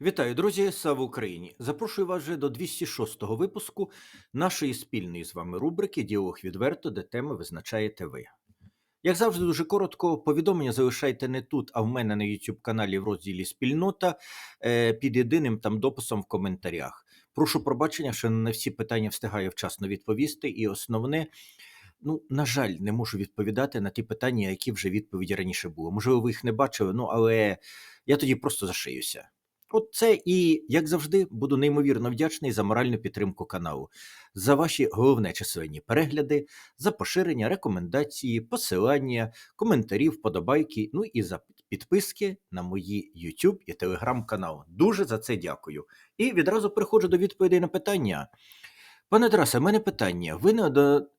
Вітаю, друзі! Слава Україні! Запрошую вас вже до 206-го випуску нашої спільної з вами рубрики Діалог відверто, де теми визначаєте ви. Як завжди, дуже коротко, повідомлення залишайте не тут, а в мене на YouTube каналі в розділі Спільнота е, під єдиним там дописом в коментарях. Прошу пробачення, що не на всі питання встигаю вчасно відповісти, і основне. Ну, на жаль, не можу відповідати на ті питання, які вже відповіді раніше були. Можливо, ви їх не бачили, ну але я тоді просто зашиюся. От це і, як завжди, буду неймовірно вдячний за моральну підтримку каналу, за ваші головне численні перегляди, за поширення, рекомендації, посилання, коментарі, вподобайки, ну і за підписки на мої YouTube і Telegram канал. Дуже за це дякую. І відразу переходжу до відповідей на питання. Пане Тарасе, в мене питання. Ви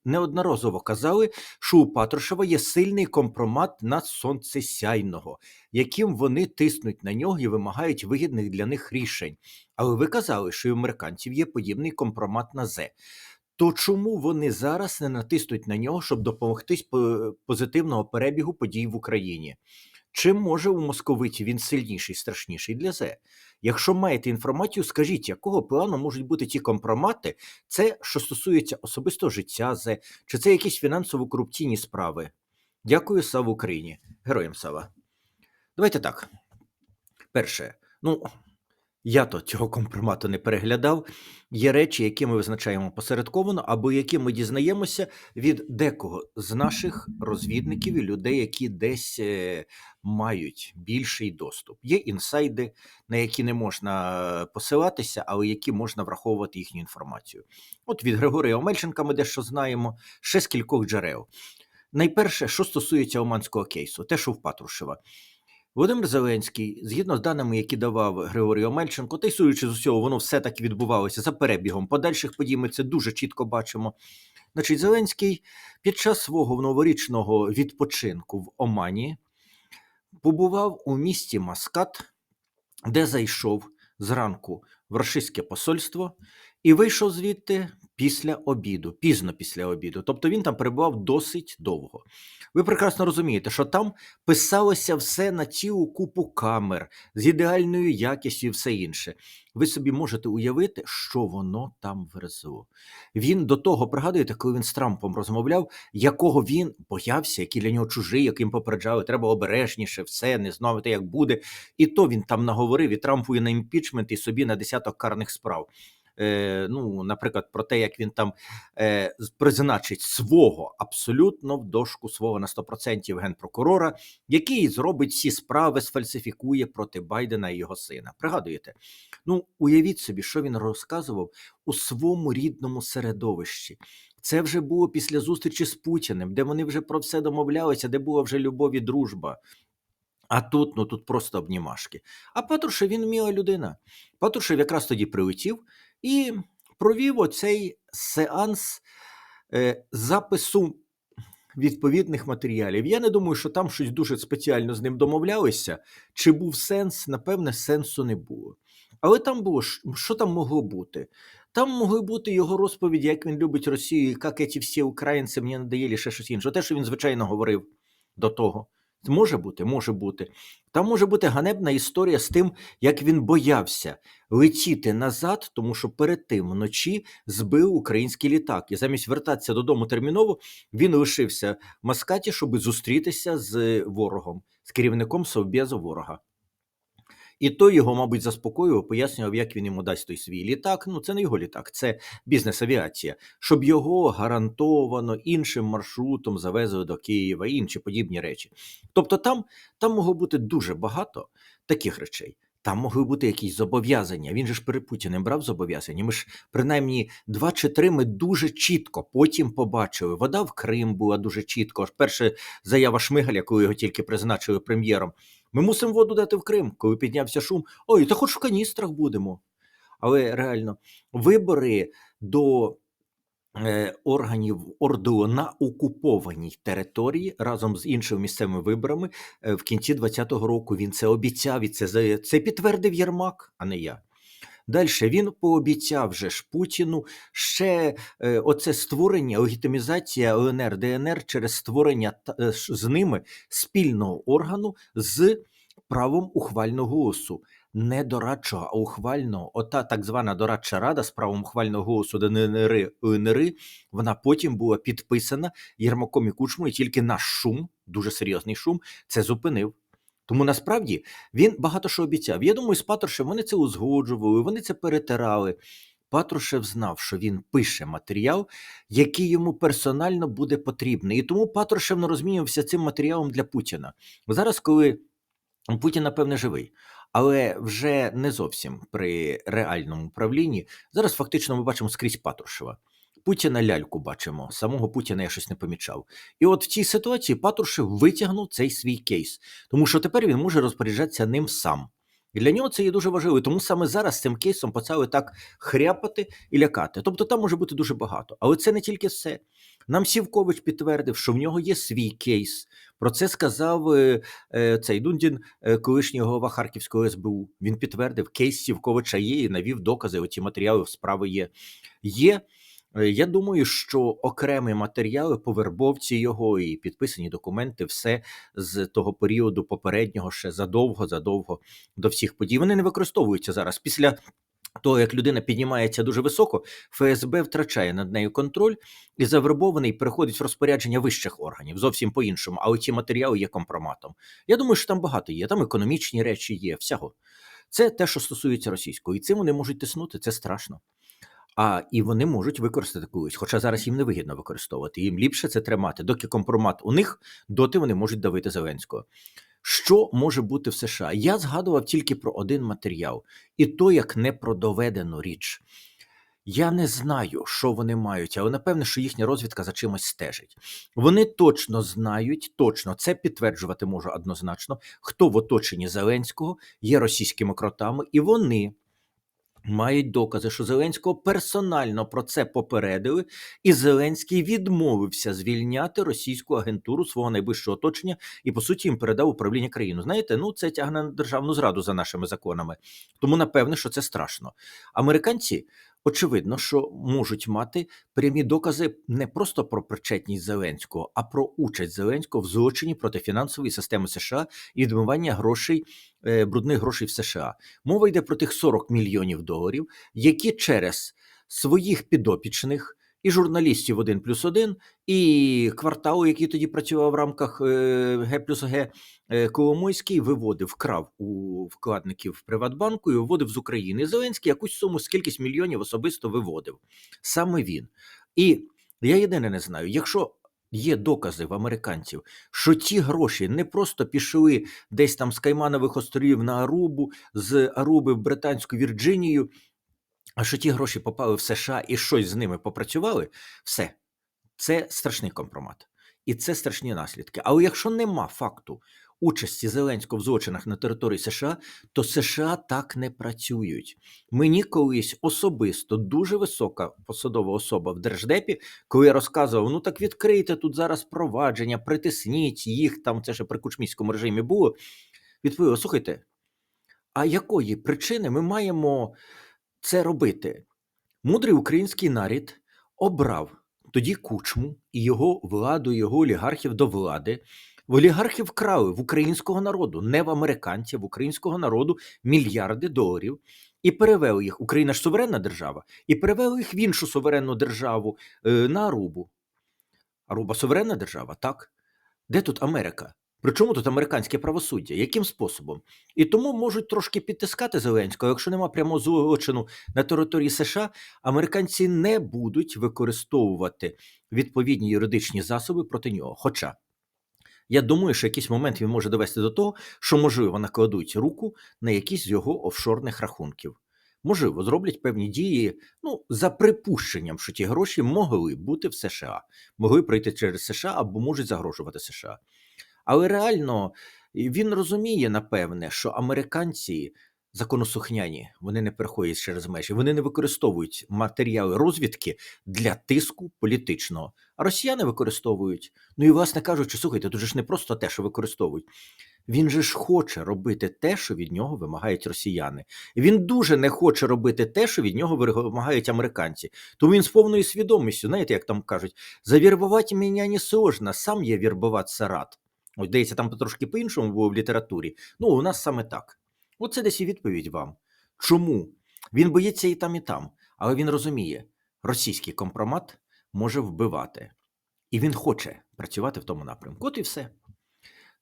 неодноразово казали, що у Патрушева є сильний компромат на сонцесяйного, яким вони тиснуть на нього і вимагають вигідних для них рішень. Але ви казали, що і у американців є подібний компромат на зе. То чому вони зараз не натиснуть на нього, щоб допомогти по- позитивного перебігу подій в Україні? Чи може у московиті він сильніший, страшніший для зе? Якщо маєте інформацію, скажіть, якого плану можуть бути ті компромати, це що стосується особистого життя зе, чи це якісь фінансово-корупційні справи? Дякую, Сав Україні! Героям слава! Давайте так. Перше, ну я то цього компромату не переглядав. Є речі, які ми визначаємо посередковано, або які ми дізнаємося від декого з наших розвідників і людей, які десь е, мають більший доступ. Є інсайди, на які не можна посилатися, але які можна враховувати їхню інформацію. От від Григорія Омельченка ми дещо знаємо, ще з кількох джерел. Найперше, що стосується Оманського кейсу, те, що в Патрушева. Володимир Зеленський, згідно з даними, які давав Григорій Омельченко, та й судячи з усього, воно все таки відбувалося за перебігом подальших подій. Ми це дуже чітко бачимо. Значить, Зеленський під час свого новорічного відпочинку в Омані побував у місті Маскат, де зайшов зранку в рашистське посольство і вийшов звідти після обіду, пізно після обіду. Тобто він там перебував досить довго. Ви прекрасно розумієте, що там писалося все на цілу купу камер з ідеальною якістю і все інше. Ви собі можете уявити, що воно там везло. Він до того пригадуєте, коли він з Трампом розмовляв, якого він боявся, який для нього чужий, яким попереджали, треба обережніше, все, не знати, як буде. І то він там наговорив і Трампу і на імпічмент, і собі на десяток карних справ. Е, ну, наприклад, про те, як він там е, призначить свого абсолютно в дошку свого на 100% генпрокурора, який зробить всі справи, сфальсифікує проти Байдена і його сина. Пригадуєте? Ну, уявіть собі, що він розказував у своєму рідному середовищі. Це вже було після зустрічі з Путіним, де вони вже про все домовлялися, де була вже любов і дружба. А тут, ну тут просто обнімашки. А Патрушев він вміла людина. Патрушев якраз тоді прилетів і провів оцей сеанс е, запису відповідних матеріалів. Я не думаю, що там щось дуже спеціально з ним домовлялися. Чи був сенс? Напевне, сенсу не було. Але там було що там могло бути? Там могли бути його розповіді, як він любить Росію, як ці всі українці мені надоїли, ще щось інше. Те, що він, звичайно, говорив до того. Може бути, може бути. Там може бути ганебна історія з тим, як він боявся летіти назад, тому що перед тим вночі збив український літак. І замість вертатися додому терміново, він лишився в Маскаті, щоб зустрітися з ворогом, з керівником Совбезу ворога. І той його, мабуть, заспокоював, пояснював, як він йому дасть той свій літак. Ну, це не його літак, це бізнес-авіація, щоб його гарантовано іншим маршрутом завезли до Києва інші подібні речі. Тобто там, там могло бути дуже багато таких речей. Там могли бути якісь зобов'язання. Він же ж перед Путіним брав зобов'язання. Ми ж принаймні два чи три ми дуже чітко потім побачили. Вода в Крим була дуже чітко. Перша заява Шмигаля, коли його тільки призначили прем'єром. Ми мусимо воду дати в Крим, коли піднявся шум. Ой, та хоч в каністрах будемо. Але реально, вибори до е, органів ОРДО на окупованій території разом з іншими місцевими виборами е, в кінці 2020 року він це обіцяв, і це, це підтвердив Єрмак, а не я. Далі він пообіцяв же ж Путіну ще е, оце створення, легітимізація ЛНР, ДНР через створення е, з ними спільного органу з правом ухвального голосу не дорадчого, а ухвального. Ота так звана дорадча рада з правом ухвального голосу до НРИ, УНРИ, вона потім була підписана Єрмаком і Кучмою, тільки наш шум, дуже серйозний шум, це зупинив. Тому насправді він багато що обіцяв. Я думаю, з Патрушем вони це узгоджували, вони це перетирали. Патрушев знав, що він пише матеріал, який йому персонально буде потрібний. І тому Патрушев не розмінювався цим матеріалом для Путіна. Зараз, коли Путін, напевне, живий, але вже не зовсім при реальному правлінні. Зараз фактично ми бачимо скрізь Патрушева. Путіна ляльку бачимо, самого Путіна я щось не помічав. І от в цій ситуації Патрушев витягнув цей свій кейс, тому що тепер він може розпоряджатися ним сам. І для нього це є дуже важливо. Тому саме зараз цим кейсом почали так хряпати і лякати. Тобто там може бути дуже багато. Але це не тільки все. Нам Сівкович підтвердив, що в нього є свій кейс. Про це сказав е, е, цей Дундін, е, колишній голова Харківського СБУ. Він підтвердив, кейс Сівковича є і навів докази. Оці матеріали в справи є. Є. Е, Я думаю, що окремі матеріали по вербовці його і підписані документи, все з того періоду попереднього, ще задовго, задовго до всіх подій. Вони не використовуються зараз. Після того, як людина піднімається дуже високо, ФСБ втрачає над нею контроль і завербований переходить в розпорядження вищих органів зовсім по-іншому. А оці матеріали є компроматом. Я думаю, що там багато є. Там економічні речі є, всього. Це те, що стосується російського, і цим вони можуть тиснути. Це страшно. А і вони можуть використати колись, хоча зараз їм не вигідно використовувати. Їм ліпше це тримати. Доки компромат у них, доти вони можуть давити Зеленського. Що може бути в США? Я згадував тільки про один матеріал, і то як не про доведену річ. Я не знаю, що вони мають, але напевне, що їхня розвідка за чимось стежить. Вони точно знають, точно це підтверджувати можу однозначно, хто в оточенні Зеленського є російськими кротами, і вони мають докази, що Зеленського персонально про це попередили, і Зеленський відмовився звільняти російську агентуру свого найближчого оточення і, по суті, їм передав управління країну. Знаєте, ну це тягне на державну зраду за нашими законами. Тому напевне, що це страшно. Американці. Очевидно, що можуть мати прямі докази не просто про причетність Зеленського, а про участь Зеленського в злочині проти фінансової системи США і відмивання грошей, е, брудних грошей в США. Мова йде про тих 40 мільйонів доларів, які через своїх підопічних і журналістів 1 плюс 1, і кварталу, який тоді працював в рамках е, Г плюс Г, е, Коломойський виводив, вкрав у вкладників Приватбанку і виводив з України. Зеленський якусь суму з кількість мільйонів особисто виводив. Саме він. І я єдине не знаю, якщо. Є докази в американців, що ті гроші не просто пішли десь там з Кайманових островів на Арубу, з Аруби в Британську Вірджинію, а що ті гроші попали в США і щось з ними попрацювали, все, це страшний компромат. І це страшні наслідки. Але якщо нема факту участі Зеленського в злочинах на території США, то США так не працюють. Мені колись особисто дуже висока посадова особа в держдепі, коли я розказував: ну так відкрийте тут зараз провадження, притисніть їх там, це ще при кучміському режимі було. Відповіла: слухайте, а якої причини ми маємо це робити? Мудрий український нарід обрав тоді кучму і його владу, його олігархів до влади. В олігархів вкрали в українського народу, не в американців, в українського народу мільярди доларів і перевели їх. Україна ж суверенна держава, і перевели їх в іншу суверенну державу е, на Арубу. Аруба суверенна держава, так? Де тут Америка? Причому тут американське правосуддя? Яким способом? І тому можуть трошки підтискати Зеленського. Якщо нема прямого злочину на території США, американці не будуть використовувати відповідні юридичні засоби проти нього. Хоча я думаю, що якийсь момент він може довести до того, що можливо накладуть руку на якісь з його офшорних рахунків. Можливо, зроблять певні дії, ну за припущенням, що ті гроші могли бути в США, могли пройти через США або можуть загрожувати США. Але реально він розуміє, напевне, що американці законосухняні, вони не переходять через межі, вони не використовують матеріали розвідки для тиску політичного. А росіяни використовують. Ну і, власне кажучи, слухайте, тут же ж не просто те, що використовують. Він же ж хоче робити те, що від нього вимагають росіяни. Він дуже не хоче робити те, що від нього вимагають американці. Тому він з повною свідомістю, знаєте, як там кажуть, завірбувати мене не сложно, сам я вірбувати рад. Ось здається, там трошки по-іншому було в літературі. Ну, у нас саме так. Оце десь і відповідь вам. Чому? Він боїться і там, і там, але він розуміє, російський компромат може вбивати. І він хоче працювати в тому напрямку. От і все.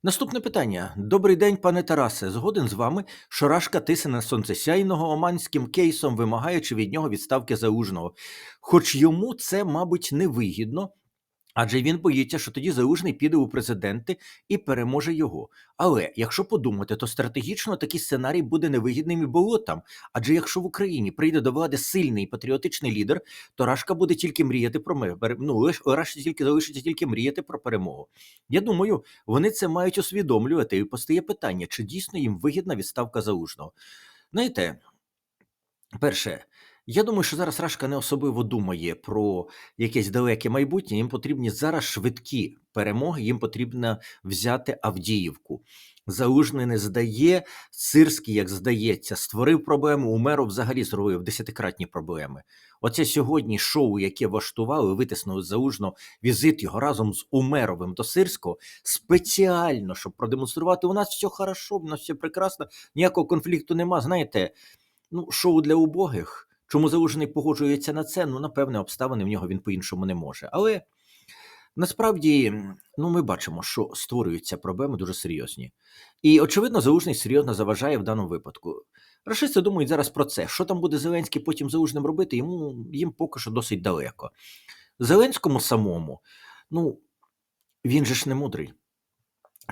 Наступне питання. Добрий день, пане Тарасе. Згоден з вами, що Рашка тисне сонцесяйного оманським кейсом, вимагаючи від нього відставки заужного. Хоч йому це, мабуть, невигідно, адже він боїться, що тоді заужний піде у президенти і переможе його. Але якщо подумати, то стратегічно такий сценарій буде невигідним і болотам. Адже якщо в Україні прийде до влади сильний патріотичний лідер, то Рашка буде тільки мріяти про мир. Ну, лиш Рашці тільки залишиться тільки мріяти про перемогу. Я думаю, вони це мають усвідомлювати, і постає питання, чи дійсно їм вигідна відставка заужного. Знаєте, перше, я думаю, що зараз Рашка не особливо думає про якесь далеке майбутнє. Їм потрібні зараз швидкі перемоги, їм потрібно взяти Авдіївку. Залужний не здає, Сирський, як здається, створив проблему, Умеров взагалі зробив десятикратні проблеми. Оце сьогодні шоу, яке влаштували, витиснули залужно візит його разом з Умеровим до Сирського, спеціально, щоб продемонструвати, у нас все хорошо, у нас все прекрасно, ніякого конфлікту нема. Знаєте, ну, шоу для убогих. Чому залужений погоджується на це? Ну, напевне, обставини в нього він по-іншому не може. Але насправді ну, ми бачимо, що створюються проблеми дуже серйозні. І, очевидно, залужний серйозно заважає в даному випадку. Рашисти думають зараз про це. Що там буде Зеленський потім залужним робити, йому їм поки що досить далеко. Зеленському самому, ну, він же ж не мудрий,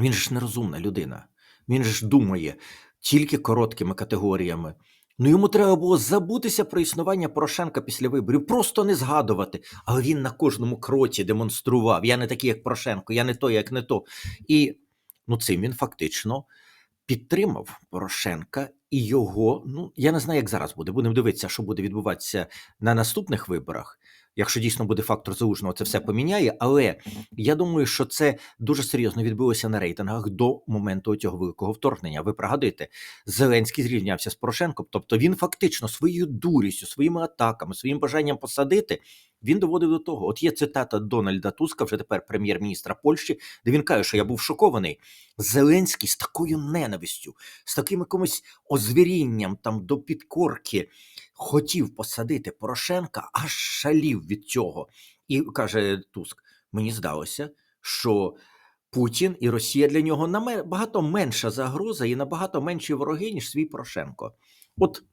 він же ж нерозумна людина. Він же ж думає тільки короткими категоріями. Ну йому треба було забутися про існування Порошенка після виборів, просто не згадувати. Але він на кожному кроці демонстрував: я не такий, як Порошенко, я не той, як не то. І ну, цим він фактично підтримав Порошенка і його. Ну я не знаю, як зараз буде. Будемо дивитися, що буде відбуватися на наступних виборах. Якщо дійсно буде фактор залужного, це все поміняє. Але я думаю, що це дуже серйозно відбулося на рейтингах до моменту цього великого вторгнення. Ви пригадуєте, Зеленський зрівнявся з Порошенком, тобто він фактично своєю дурістю, своїми атаками, своїм бажанням посадити. Він доводив до того. От є цитата Дональда Туска, вже тепер прем'єр-міністра Польщі, де він каже, що я був шокований. Зеленський з такою ненавистю, з таким якимось озвірінням там до підкорки хотів посадити Порошенка, аж шалів від цього. І каже Туск: мені здалося, що Путін і Росія для нього набагато менша загроза і набагато менші вороги, ніж свій Порошенко. От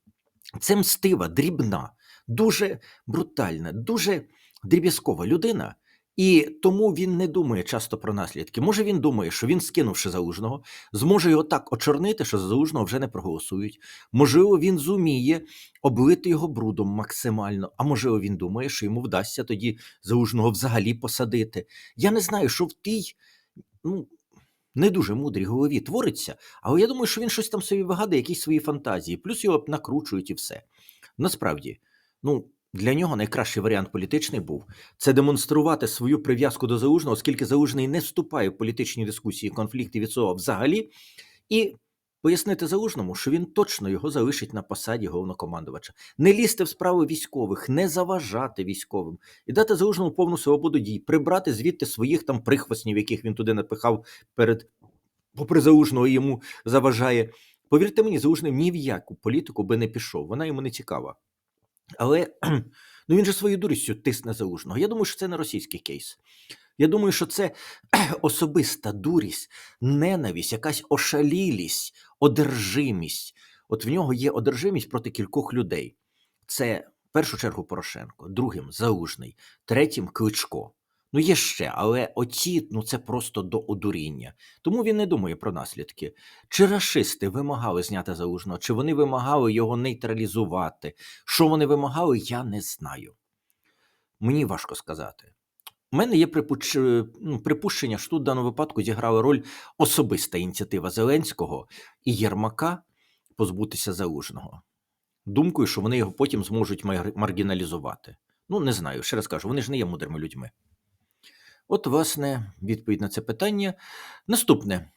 це мстива, дрібна, дуже брутальна, дуже дріб'язкова людина. І тому він не думає часто про наслідки. Може, він думає, що він, скинувши залужного, зможе його так очорнити, що за залужного вже не проголосують. Можливо, він зуміє облити його брудом максимально. А можливо, він думає, що йому вдасться тоді залужного взагалі посадити. Я не знаю, що в тій ну, не дуже мудрій голові твориться, але я думаю, що він щось там собі вигадує, якісь свої фантазії, плюс його накручують і все. Насправді, ну. Для нього найкращий варіант політичний був це демонструвати свою прив'язку до залужного, оскільки залужний не вступає в політичні дискусії, конфлікти від цього взагалі, і пояснити залужному, що він точно його залишить на посаді головнокомандувача, не лізти в справи військових, не заважати військовим і дати залужному повну свободу дій, прибрати звідти своїх там прихвостнів, яких він туди напихав перед попри залужного і йому заважає. Повірте мені, залужний ні в яку політику би не пішов, вона йому не цікава. Але ну він же своєю дурістю тисне залужного. Я думаю, що це не російський кейс. Я думаю, що це особиста дурість, ненависть, якась ошалілість, одержимість. От в нього є одержимість проти кількох людей. Це в першу чергу Порошенко, другим Заужний, третім Кличко. Ну, є ще, але оці ну це просто до одуріння. Тому він не думає про наслідки. Чи рашисти вимагали зняти залужного, чи вони вимагали його нейтралізувати? Що вони вимагали, я не знаю. Мені важко сказати. У мене є ну, припущення, що тут в даному випадку зіграла роль особиста ініціатива Зеленського і Єрмака позбутися залужного. Думкою, що вони його потім зможуть маргіналізувати. Ну, не знаю, ще раз кажу, вони ж не є мудрими людьми. От, власне, відповідь на це питання. Наступне.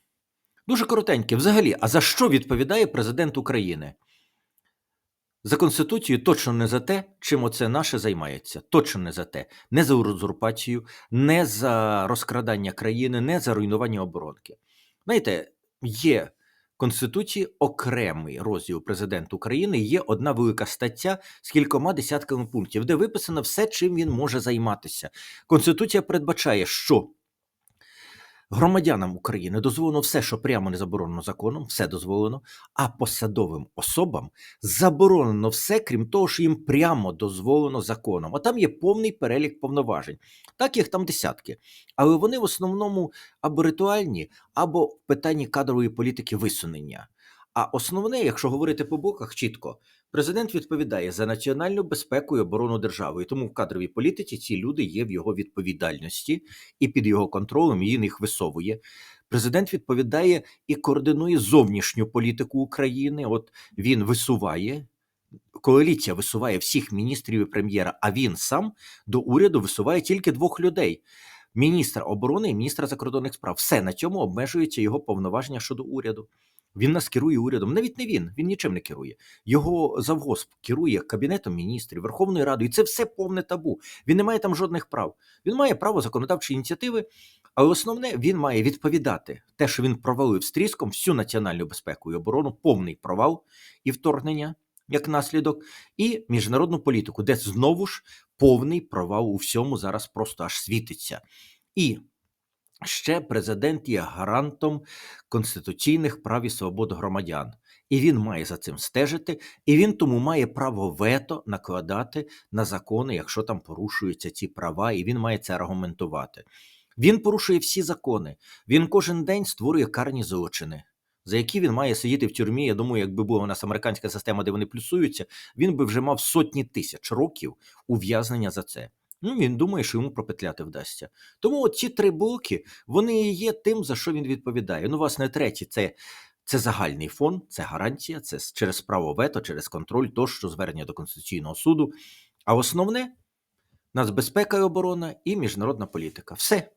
Дуже коротеньке. Взагалі, а за що відповідає президент України? За Конституцією точно не за те, чим оце наше займається. Точно не за те. Не за узурпацію, не за розкрадання країни, не за руйнування оборонки. Знаєте, є Конституції окремий розділ президент України є одна велика стаття з кількома десятками пунктів, де виписано все, чим він може займатися. Конституція передбачає, що громадянам України дозволено все, що прямо не заборонено законом, все дозволено, а посадовим особам заборонено все, крім того, що їм прямо дозволено законом. А там є повний перелік повноважень. Так їх там десятки. Але вони в основному або ритуальні, або в питанні кадрової політики висунення. А основне, якщо говорити по боках, чітко, президент відповідає за національну безпеку і оборону держави. І тому в кадровій політиці ці люди є в його відповідальності і під його контролем він їх висовує. Президент відповідає і координує зовнішню політику України. От він висуває. Коаліція висуває всіх міністрів і прем'єра, а він сам до уряду висуває тільки двох людей: міністра оборони і міністра закордонних справ. Все на цьому обмежується його повноваження щодо уряду. Він нас керує урядом. Навіть не він, він нічим не керує. Його завгосп керує кабінетом міністрів, Верховною Радою. І це все повне табу. Він не має там жодних прав. Він має право законодавчої ініціативи, але основне він має відповідати те, що він провалив з тріском всю національну безпеку і оборону, повний провал і вторгнення як наслідок, і міжнародну політику, де знову ж повний провал у всьому зараз просто аж світиться. І ще президент є гарантом конституційних прав і свобод громадян. І він має за цим стежити, і він тому має право вето накладати на закони, якщо там порушуються ці права, і він має це аргументувати. Він порушує всі закони. Він кожен день створює карні злочини, за які він має сидіти в тюрмі. Я думаю, якби була у нас американська система, де вони плюсуються, він би вже мав сотні тисяч років ув'язнення за це. Ну, він думає, що йому пропетляти вдасться. Тому ці три блоки вони є тим, за що він відповідає. Ну, власне, третє це, це загальний фон, це гарантія, це через право вето, через контроль, тощо звернення до Конституційного суду. А основне нацбезпека і оборона і міжнародна політика. Все.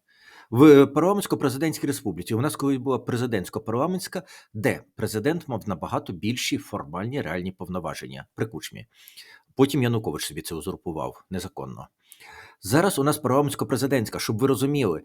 В парламентсько-президентській республіці у нас колись була президентсько-парламентська, де президент мав набагато більші формальні реальні повноваження при кучмі. Потім Янукович собі це узурпував незаконно. Зараз у нас парламентсько-президентська, щоб ви розуміли,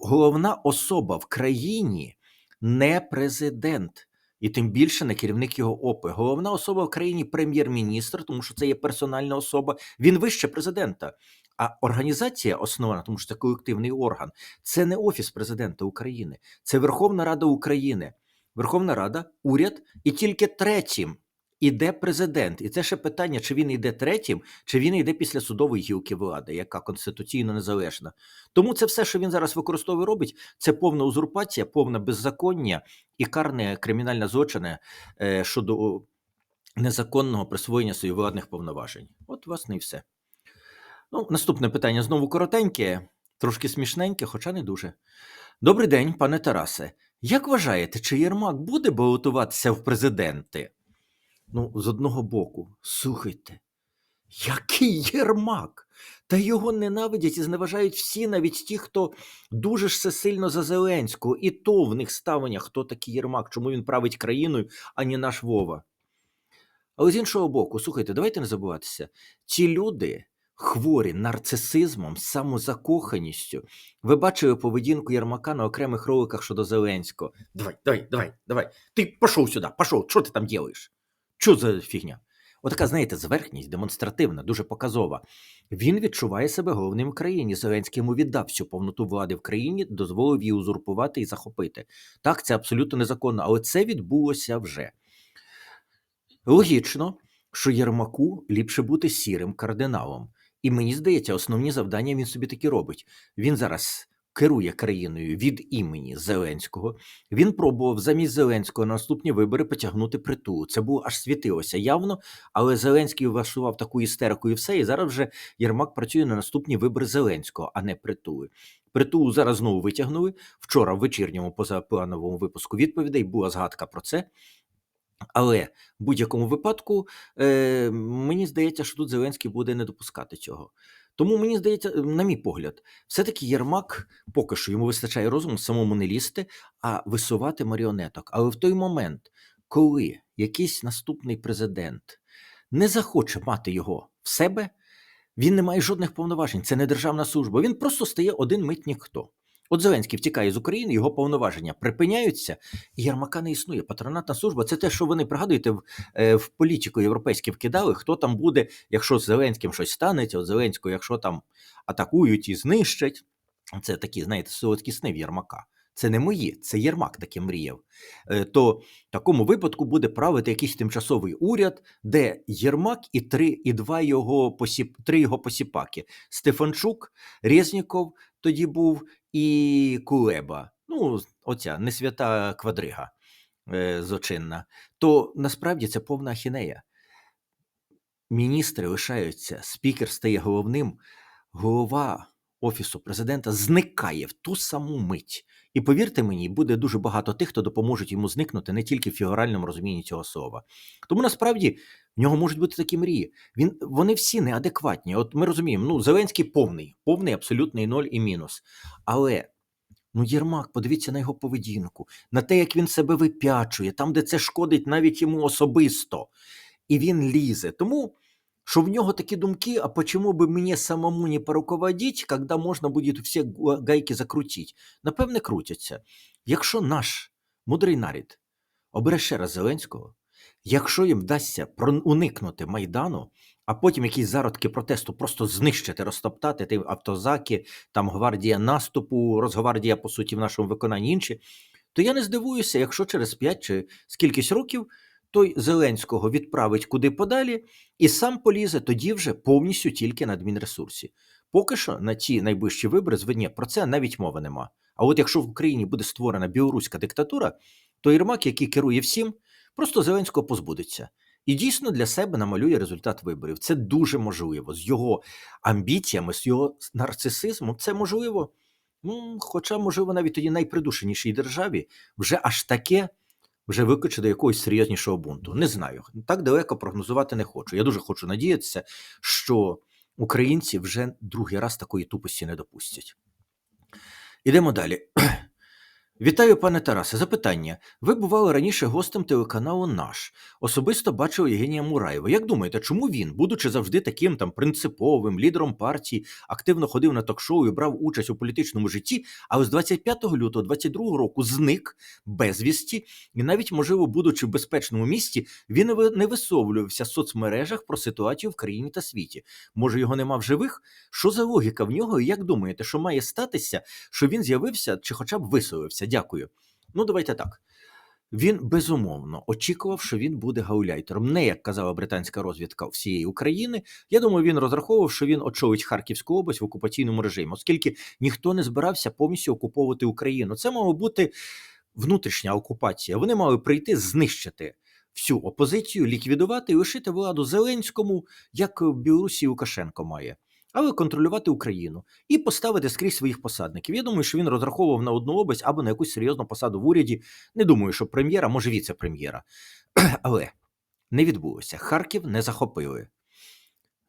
головна особа в країні не президент, і тим більше не керівник його ОПИ. Головна особа в країні прем'єр-міністр, тому що це є персональна особа. Він вище президента. А організація основана, тому що це колективний орган, це не офіс президента України, це Верховна Рада України. Верховна Рада, уряд, і тільки третім іде президент. І це ще питання, чи він йде третім, чи він йде після судової гілки влади, яка конституційно незалежна. Тому це все, що він зараз використовує, робить, це повна узурпація, повне беззаконня і карне кримінальне злочини е, щодо незаконного присвоєння своїх владних повноважень. От, власне, і все. Ну, наступне питання знову коротеньке, трошки смішненьке, хоча не дуже. Добрий день, пане Тарасе. Як вважаєте, чи Єрмак буде балотуватися в президенти? Ну, з одного боку, слухайте, який Єрмак? Та його ненавидять і зневажають всі, навіть ті, хто дуже ж все сильно за Зеленського, і то в них ставлення, хто такий Єрмак, чому він править країною, а не наш Вова. Але з іншого боку, слухайте, давайте не забуватися, ці люди хворі нарцисизмом, самозакоханістю. Ви бачили поведінку Єрмака на окремих роликах щодо Зеленського. Давай, давай, давай, давай. Ти пішов сюди, пішов, що ти там робиш? Що за фігня? Отака, знаєте, зверхність демонстративна, дуже показова. Він відчуває себе головним в країні. Зеленський йому віддав всю повноту влади в країні, дозволив її узурпувати і захопити. Так, це абсолютно незаконно, але це відбулося вже. Логічно, що Єрмаку ліпше бути сірим кардиналом. І мені здається, основні завдання він собі таки робить. Він зараз керує країною від імені Зеленського. Він пробував замість Зеленського на наступні вибори потягнути притулу. Це було аж світилося явно, але Зеленський влаштував таку істерику і все. І зараз вже Єрмак працює на наступні вибори Зеленського, а не притули. Притулу зараз знову витягнули. Вчора в вечірньому позаплановому випуску відповідей була згадка про це. Але в будь-якому випадку е, мені здається, що тут Зеленський буде не допускати цього. Тому мені здається, на мій погляд, все-таки Єрмак поки що йому вистачає розуму самому не лізти, а висувати маріонеток. Але в той момент, коли якийсь наступний президент не захоче мати його в себе, він не має жодних повноважень. Це не державна служба. Він просто стає один мить ніхто. От Зеленський втікає з України, його повноваження припиняються, і Єрмака не існує. Патронатна служба це те, що вони пригадуєте в, е, в політику європейські вкидали, хто там буде, якщо з Зеленським щось станеться, от Зеленського, якщо там атакують і знищать. Це такі, знаєте, солодкі сни в Єрмака. Це не мої, це Єрмак таке мріяв. Е, То в такому випадку буде правити якийсь тимчасовий уряд, де Єрмак і три, і два його посіп, три його посіпаки: Стефанчук, Резніков тоді був і Кулеба. Ну, оця несвята квадрига е, злочинна. То насправді це повна ахінея. Міністри лишаються, спікер стає головним, голова офісу президента зникає в ту саму мить. І повірте мені, буде дуже багато тих, хто допоможуть йому зникнути не тільки в фігуральному розумінні цього слова. Тому насправді в нього можуть бути такі мрії. Він вони всі неадекватні. От ми розуміємо, ну Зеленський повний, повний абсолютний ноль і мінус. Але ну Єрмак, подивіться на його поведінку, на те, як він себе вип'ячує, там, де це шкодить навіть йому особисто, і він лізе. Тому. Що в нього такі думки, а почему бы мені самому не поруководить, когда можна буде всі гайки закрутити? Напевне, крутяться. Якщо наш мудрий нарід обере ще раз Зеленського, якщо їм вдасться уникнути Майдану, а потім якісь зародки протесту просто знищити, розтоптати ті автозаки, там гвардія наступу, Росгвардія, по суті, в нашому виконанні інші, то я не здивуюся, якщо через 5 чи скількись років той Зеленського відправить куди подалі, і сам полізе тоді вже повністю тільки на адмінресурсі. Поки що на ті найближчі вибори зведення про це навіть мови нема. А от якщо в Україні буде створена білоруська диктатура, то Єрмак, який керує всім, просто Зеленського позбудеться. І дійсно для себе намалює результат виборів. Це дуже можливо. З його амбіціями, з його нарцисизмом, це можливо. Ну, хоча, можливо, навіть тоді найпридушенішій державі вже аж таке вже викличе до якогось серйознішого бунту. Не знаю. Так далеко прогнозувати не хочу. Я дуже хочу надіятися, що українці вже другий раз такої тупості не допустять. Ідемо далі. Вітаю, пане Тарасе. Запитання. Ви бували раніше гостем телеканалу Наш. Особисто бачив Євгенія Мураєва. Як думаєте, чому він, будучи завжди таким там принциповим лідером партії, активно ходив на ток-шоу і брав участь у політичному житті, але з 25 лютого 22 року зник безвісті, і навіть, можливо, будучи в безпечному місті, він не ви- не висовлювався в соцмережах про ситуацію в країні та світі. Може, його нема в живих? Що за логіка в нього? І як думаєте, що має статися, що він з'явився чи хоча б висловився? Дякую. Ну, давайте так. Він безумовно очікував, що він буде гауляйтером, не як казала британська розвідка всієї України. Я думаю, він розраховував, що він очолить Харківську область в окупаційному режимі, оскільки ніхто не збирався повністю окуповувати Україну. Це мала бути внутрішня окупація. Вони мали прийти знищити всю опозицію, ліквідувати і лишити владу Зеленському, як в Білорусі Лукашенко має. Але контролювати Україну і поставити скрізь своїх посадників. Я думаю, що він розраховував на одну область або на якусь серйозну посаду в уряді. Не думаю, що прем'єра, може віце-прем'єра. Але не відбулося. Харків не захопили,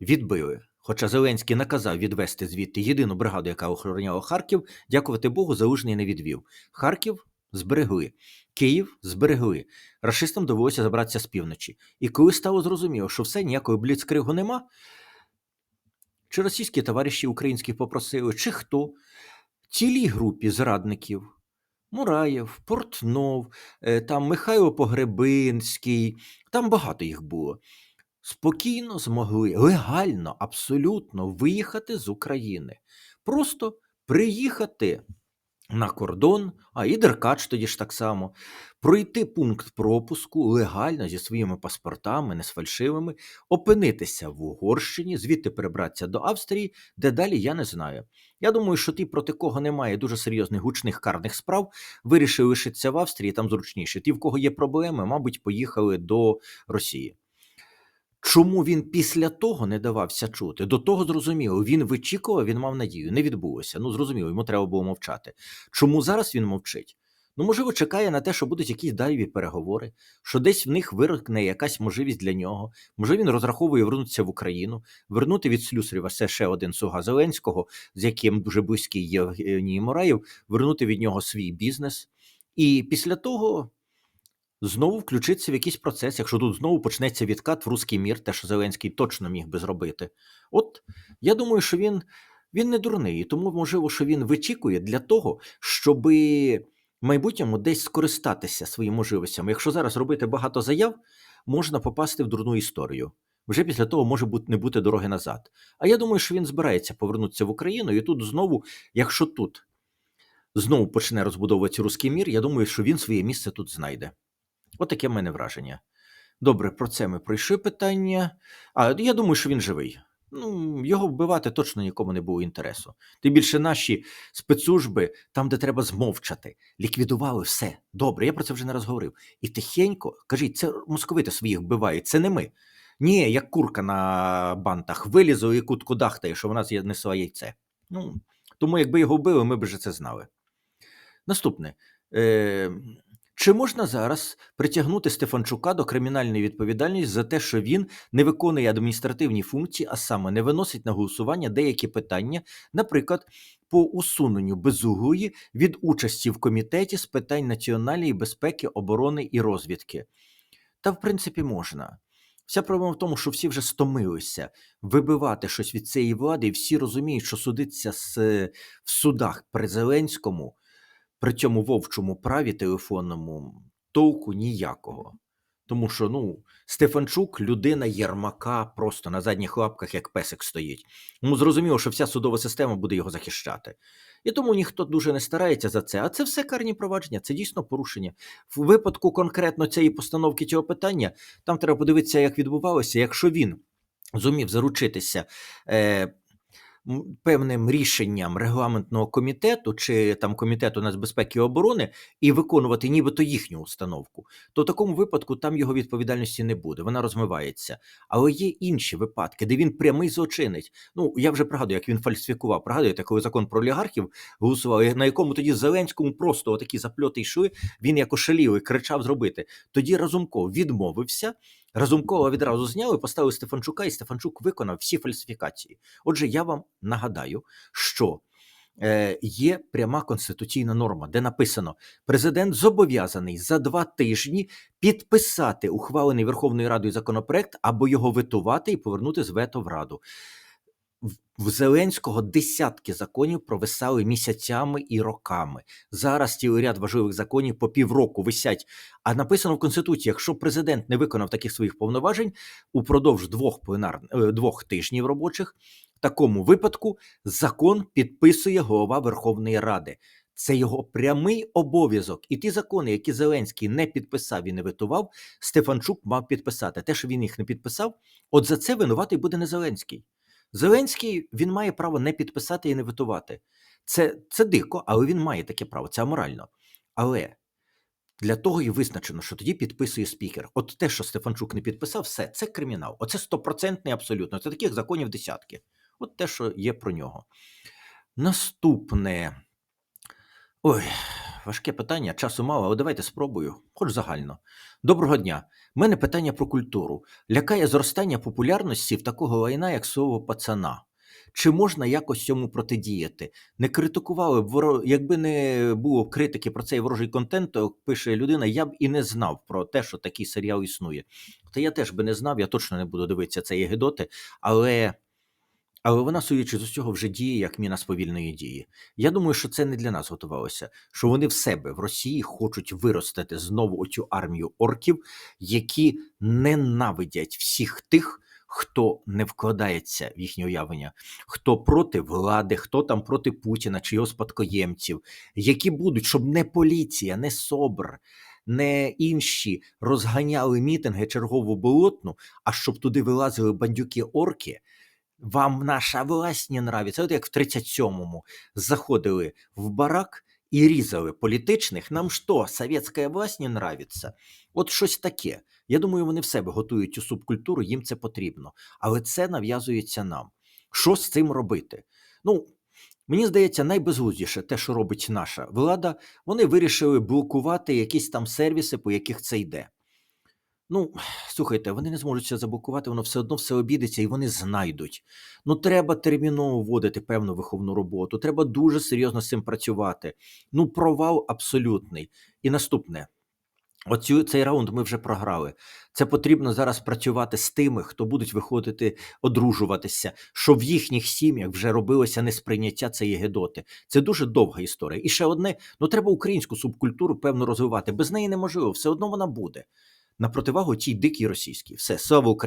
відбили. Хоча Зеленський наказав відвести звідти єдину бригаду, яка охороняла Харків, дякувати Богу, Залужний не відвів. Харків зберегли, Київ зберегли. Рашистам довелося забратися з півночі. І коли стало зрозуміло, що все ніякої бліцкригу нема, чи російські товариші українських попросили, чи хто, цілій групі зрадників. Мураєв, Портнов, е, там Михайло Погребинський, там багато їх було. Спокійно змогли легально, абсолютно виїхати з України. Просто приїхати на кордон, а і Деркач тоді ж так само, пройти пункт пропуску легально зі своїми паспортами, не з фальшивими, опинитися в Угорщині, звідти перебратися до Австрії, де далі я не знаю. Я думаю, що ті, проти кого немає дуже серйозних гучних карних справ, вирішили лишитися в Австрії, там зручніше. Ті, в кого є проблеми, мабуть, поїхали до Росії. Чому він після того не давався чути? До того зрозуміло, він вичікував, він мав надію. Не відбулося. Ну зрозуміло, йому треба було мовчати. Чому зараз він мовчить? Ну, можливо, чекає на те, що будуть якісь далі переговори, що десь в них виникне якась можливість для нього. Може, він розраховує вернутися в Україну, вернути від Слюсарєва все ще один слуга Зеленського, з яким дуже близький Євгеній Мураєв, вернути від нього свій бізнес. І після того знову включитися в якийсь процес, якщо тут знову почнеться відкат в руський мір, те, що Зеленський точно міг би зробити. От я думаю, що він Він не дурний, і тому можливо, що він вичікує для того, щоб в майбутньому десь скористатися своїми можливостями. Якщо зараз робити багато заяв, можна попасти в дурну історію. Вже після того може бути не бути дороги назад. А я думаю, що він збирається повернутися в Україну, і тут знову, якщо тут знову почне розбудовувати руський мір, я думаю, що він своє місце тут знайде. От в мене враження. Добре, про це ми пройшли питання. А я думаю, що він живий. Ну, його вбивати точно нікому не було інтересу. Тим більше наші спецслужби, там, де треба змовчати, ліквідували все. Добре, я про це вже не раз говорив. І тихенько, кажіть, це московити своїх вбивають, це не ми. Ні, як курка на бантах, вилізу і кутку дахтає, що вона з'є- несла яйце. Ну, тому якби його вбили, ми б вже це знали. Наступне. Е, чи можна зараз притягнути Стефанчука до кримінальної відповідальності за те, що він не виконує адміністративні функції, а саме не виносить на голосування деякі питання, наприклад, по усуненню безуглої від участі в комітеті з питань національної безпеки, оборони і розвідки? Та, в принципі, можна. Вся проблема в тому, що всі вже стомилися вибивати щось від цієї влади, і всі розуміють, що судиться з, в судах при Зеленському, при цьому вовчому праві телефонному толку ніякого. Тому що ну, Стефанчук людина Єрмака просто на задніх лапках, як песик стоїть. Йому зрозуміло, що вся судова система буде його захищати. І тому ніхто дуже не старається за це. А це все карні провадження, це дійсно порушення. В випадку конкретно цієї постановки цього питання, там треба подивитися, як відбувалося. Якщо він зумів заручитися е, певним рішенням регламентного комітету чи там комітету нацбезпеки і оборони і виконувати нібито їхню установку, то в такому випадку там його відповідальності не буде, вона розмивається. Але є інші випадки, де він прямий злочинець. Ну я вже пригадую, як він фальсифікував. Пригадуєте, коли закон про олігархів голосував, на якому тоді Зеленському просто отакі запльоти йшли. Він як ошалілий кричав зробити. Тоді Разумков відмовився. Разумкова відразу зняли, поставили Стефанчука, і Стефанчук виконав всі фальсифікації. Отже, я вам нагадаю, що е, є пряма конституційна норма, де написано: президент зобов'язаний за два тижні підписати ухвалений Верховною Радою законопроект або його ветувати і повернути з вето в Раду. В- Зеленського десятки законів провисали місяцями і роками. Зараз цілий ряд важливих законів по півроку висять. А написано в Конституції, якщо президент не виконав таких своїх повноважень упродовж двох пленар е, двох тижнів робочих, в такому випадку закон підписує голова Верховної Ради. Це його прямий обов'язок. І ті закони, які Зеленський не підписав і не ветував, Стефанчук мав підписати. Те, що він їх не підписав, от за це винуватий буде не Зеленський. Зеленський він має право не підписати і не ветувати. Це, це дико, але він має таке право, це аморально. Але для того і визначено, що тоді підписує спікер. От те, що Стефанчук не підписав, все, це кримінал. Оце стопроцентний абсолютно. Це таких законів десятки. От те, що є про нього. Наступне. Ой, важке питання, часу мало, але давайте спробую, хоч загально. Доброго дня. У мене питання про культуру. Лякає зростання популярності в такого лайна, як слово пацана. Чи можна якось цьому протидіяти? Не критикували б якби не було критики про цей ворожий контент, то пише людина, я б і не знав про те, що такий серіал існує. Та я теж би не знав, я точно не буду дивитися цей Гедоти, але. Але вона, судячи з усього, вже діє як міна сповільної дії. Я думаю, що це не для нас готувалося, що вони в себе в Росії хочуть виростити знову оцю армію орків, які ненавидять всіх тих, хто не вкладається в їхнє уявлення, хто проти влади, хто там проти Путіна чи його спадкоємців, які будуть, щоб не поліція, не СОБР, не інші розганяли мітинги чергову болотну, а щоб туди вилазили бандюки-орки. Вам наша власть не нравиться. От як в 37-му заходили в барак і різали політичних. Нам що, совєтська власть не нравиться? От щось таке. Я думаю, вони в себе готують цю субкультуру, їм це потрібно. Але це нав'язується нам. Що з цим робити? Ну, мені здається, найбезглуздіше те, що робить наша влада, вони вирішили блокувати якісь там сервіси, по яких це йде. Ну, слухайте, вони не зможуть це заблокувати, воно все одно все обідеться і вони знайдуть. Ну, треба терміново вводити певну виховну роботу, треба дуже серйозно з цим працювати. Ну, провал абсолютний. І наступне. Оцю цей раунд ми вже програли. Це потрібно зараз працювати з тими, хто будуть виходити одружуватися, щоб в їхніх сім'ях вже робилося несприйняття цієї гедоти. Це дуже довга історія. І ще одне: ну треба українську субкультуру певно розвивати. Без неї неможливо, все одно вона буде. На противагу тій дикій російській. Все, слава Україні!